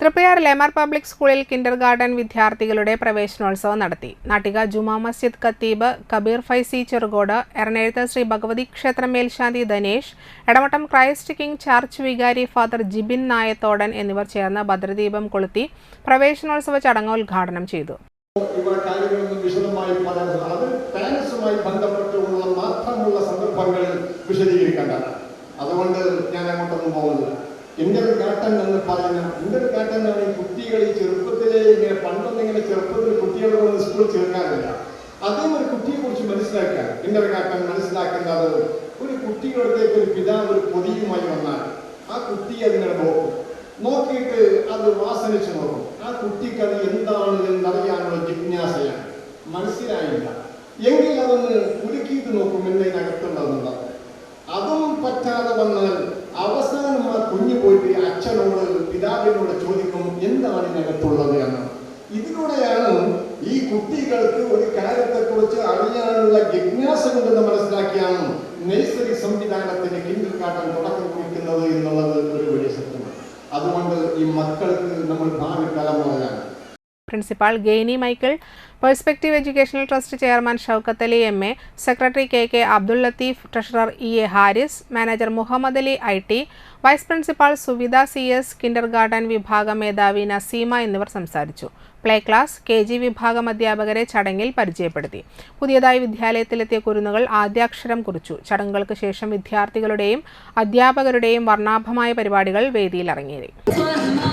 Triprayar Lemer public സ്കൂളിൽ kindergarten വിദ്യാർത്ഥികളുടെ പ്രവേശനോത്സവം നടത്തി. നാട്ടിക ജുമാ മസ്ജിദ് ഖത്തീബ് കബീർ ഫൈസി ചെറുകോട് എറണാകുളത്ത് ശ്രീ ഭഗവതി ക്ഷേത്രം മേൽശാന്തി Dhanesh Edamattam Christ King church വികാരി ഫാദർ ജിബിൻ നായത്തോടൻ എന്നിവർ ചേർന്ന് ഭദ്രദീപം കൊളുത്തി പ്രവേശനോത്സവ ചടങ്ങ് ഉദ്ഘാടനം ചെയ്തു. പോകുന്നില്ല ഇന്റർ ഗാട്ടൻ എന്ന് പറയുന്ന ഇന്റർ കേട്ടൻ ആണ് ഈ കുട്ടികൾ ഈ ചെറുപ്പത്തിലെ ഇങ്ങനെ പണ്ടൊന്നും ഇങ്ങനെ ചെറുപ്പത്തിൽ കുട്ടികളെ കൊണ്ട് സ്കൂളിൽ ചേർക്കാറില്ല. അതേ ഒരു കുട്ടിയെ കുറിച്ച് മനസ്സിലാക്കാൻ ഇന്റർ കേട്ടൻ മനസ്സിലാക്കുന്നത് ഒരു കുട്ടികളുടെ ഒരു പിതാവ് ഒരു പൊതിയുമായി വന്നാൽ ആ കുട്ടി അതിനെ നോക്കും. നോക്കിയിട്ട് അത് വാസനിച്ച് നോക്കും. ആ കുട്ടിക്ക് അത് എന്താണ് എന്നറിയാനുള്ള ജിജ്ഞാസയാണ്. മനസ്സിലായില്ല. എങ്കിൽ അതൊന്ന് കുലുക്കിയിട്ട് നോക്കും എന്നതിനകത്തുള്ളതെന്നുള്ളത് അതും പറ്റാതെ വന്നാൽ അവസാനം ആ കുഞ്ഞു പോയിട്ട് അച്ഛനോട് പിതാവിനോട് ചോദിക്കും എന്താണ് ഇതിനകത്തുള്ളത് എന്ന്? ഇതിലൂടെയാണ് ഈ കുട്ടികൾക്ക് ഒരു കാര്യത്തെക്കുറിച്ച് അറിയാനുള്ള ജിജ്ഞാസ കൊണ്ടെന്ന് മനസ്സിലാക്കിയാണ് നഴ്സറി സംവിധാനത്തിന് കിൻഡിൽ കാട്ടാൻ തുടക്കം കുറിക്കുന്നത് എന്നുള്ളത് ഒരു വലിയ സത്യമാണ്. അതുകൊണ്ട് ഈ മക്കൾക്ക് നമ്മൾ ഭാവി തലമുറയാണ്. Principal Gainy Michael perspective educational trust chairman Shoukath Ali M A secretary K K Abdul Latheef treasurer E A Haris manager Muhammad Ali I T vice principal Suvitha C S kindergarten വിഭാഗം മേധാവി നസീമ എന്നിവർ സംസാരിച്ചു. Play class K G വിഭാഗം അധ്യാപകരെ ചടങ്ങിൽ പരിചയപ്പെടുത്തി. പുതിയതായി വിദ്യാലയത്തിലെത്തിയ കുരുന്നുകൾ ആദ്യാക്ഷരം കുറിച്ചു. ചടങ്ങുകൾക്ക് ശേഷം വിദ്യാർത്ഥികളുടെയും അധ്യാപകരുടെയും വർണാഭമായ പരിപാടികൾ സ്വന്മാ